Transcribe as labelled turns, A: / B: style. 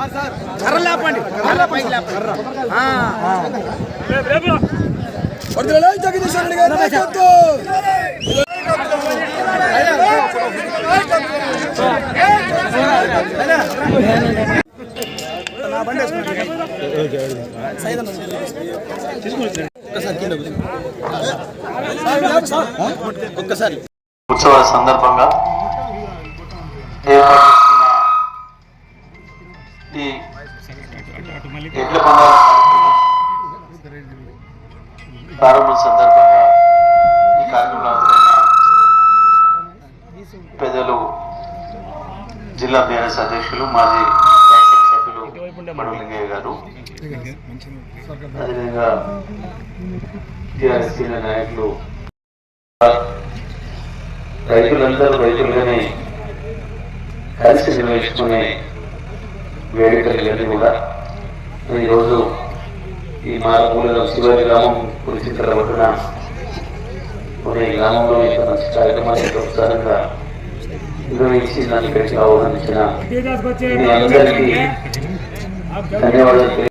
A: కర్ర లేపండి. కర్ర సందర్భంగా ఈ ఎడ్ల ప్రారంభం సందర్భంగా ఈ కార్యక్రమంలో పెద్దలు జిల్లా బీఆర్ఎస్ అధ్యక్షులు మాజీ శాసనసభ్యులు మడులింగయ్య గారు. అదేవిధంగా టీఆర్ఎస్ సీనియర్ నాయకులు రైతులందరూ రైతులుగానే కలిసి నిర్వహించుకునే వేడుకలు ఇవన్నీ కూడా ఈరోజు ఈ మారమూల శివాజీ గ్రామం గురించి తెలబడిన కొన్ని గ్రామంలో ఇంత మంచి కార్యక్రమాలు ఉత్సాహంగా నిర్వహించి దాన్ని ఇక్కడికి ఆహ్వానించిన అందరికీ ధన్యవాదాలు